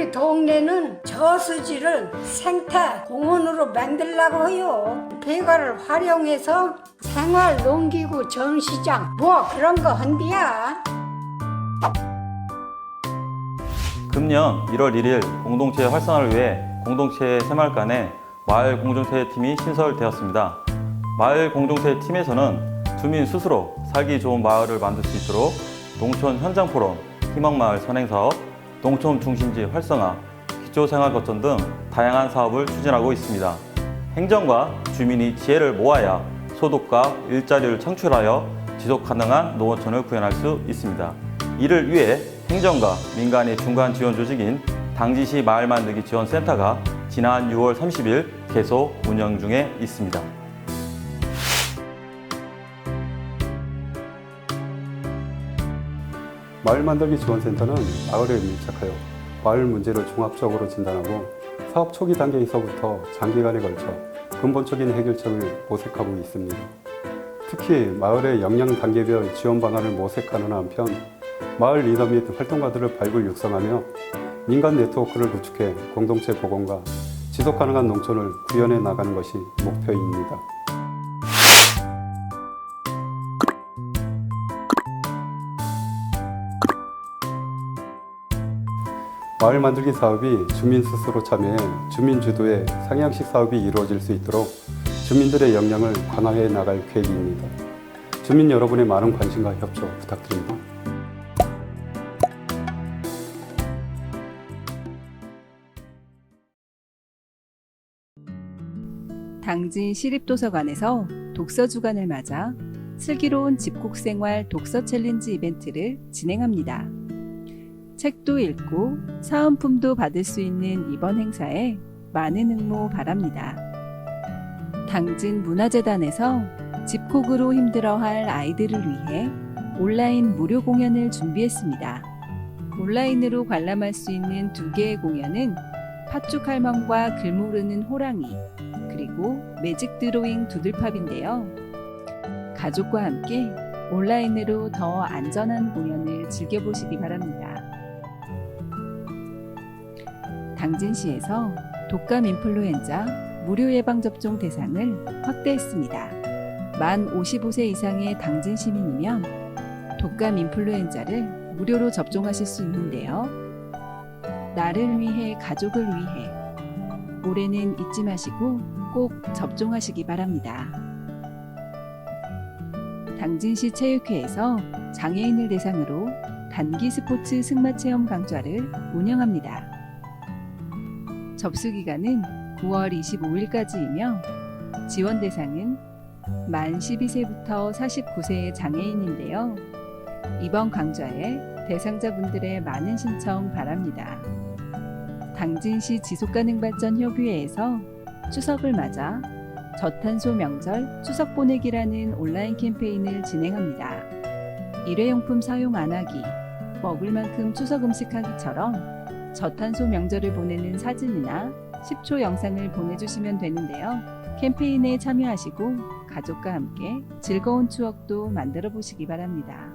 우리 동네는 저수지를 생태 공원으로 만들려고 해요. 배가를 활용해서 생활 농기구 전시장 뭐 그런 거 한디야. 금년 1월 1일 공동체 활성화를 위해 공동체 새마을간에 마을 공동체 팀이 신설되었습니다. 마을 공동체 팀에서는 주민 스스로 살기 좋은 마을을 만들 수 있도록 농촌 현장 포럼, 희망마을 선행사업, 농촌 중심지 활성화, 기초생활거점 등 다양한 사업을 추진하고 있습니다. 행정과 주민이 지혜를 모아야 소득과 일자리를 창출하여 지속 가능한 농어촌을 구현할 수 있습니다. 이를 위해 행정과 민간의 중간 지원 조직인 당지시 마을 만들기 지원센터가 지난 6월 30일 계속 운영 중에 있습니다. 마을 만들기 지원센터는 마을에 밀착하여 마을 문제를 종합적으로 진단하고 사업 초기 단계에서부터 장기간에 걸쳐 근본적인 해결책을 모색하고 있습니다. 특히 마을의 역량 단계별 지원 방안을 모색하는 한편 마을 리더 및 활동가들을 발굴 육성하며 민간 네트워크를 구축해 공동체 복원과 지속 가능한 농촌을 구현해 나가는 것이 목표입니다. 마을 만들기 사업이 주민 스스로 참여해 주민 주도의 상향식 사업이 이루어질 수 있도록 주민들의 역량을 강화해 나갈 계획입니다. 주민 여러분의 많은 관심과 협조 부탁드립니다. 당진 시립도서관에서 독서 주간을 맞아 슬기로운 집콕 생활 독서 챌린지 이벤트를 진행합니다. 책도 읽고 사은품도 받을 수 있는 이번 행사에 많은 응모 바랍니다. 당진 문화재단에서 집콕으로 힘들어할 아이들을 위해 온라인 무료 공연을 준비했습니다. 온라인으로 관람할 수 있는 두 개의 공연은 팥죽 할멈과 글 모르는 호랑이, 그리고 매직 드로잉 두들팝인데요. 가족과 함께 온라인으로 더 안전한 공연을 즐겨보시기 바랍니다. 당진시에서 독감 인플루엔자 무료 예방접종 대상을 확대했습니다. 만 55세 이상의 당진 시민이면 독감 인플루엔자를 무료로 접종하실 수 있는데요. 나를 위해 가족을 위해 올해는 잊지 마시고 꼭 접종하시기 바랍니다. 당진시 체육회에서 장애인을 대상으로 단기 스포츠 승마 체험 강좌를 운영합니다. 접수 기간은 9월 25일까지이며 지원 대상은 만 12세부터 49세의 장애인인데요. 이번 강좌에 대상자분들의 많은 신청 바랍니다. 당진시 지속가능발전 협의회에서 추석을 맞아 저탄소 명절 추석 보내기라는 온라인 캠페인을 진행합니다. 일회용품 사용 안 하기, 먹을 만큼 추석 음식 하기처럼 저탄소 명절을 보내는 사진이나 10초 영상을 보내주시면 되는데요. 캠페인에 참여하시고 가족과 함께 즐거운 추억도 만들어 보시기 바랍니다.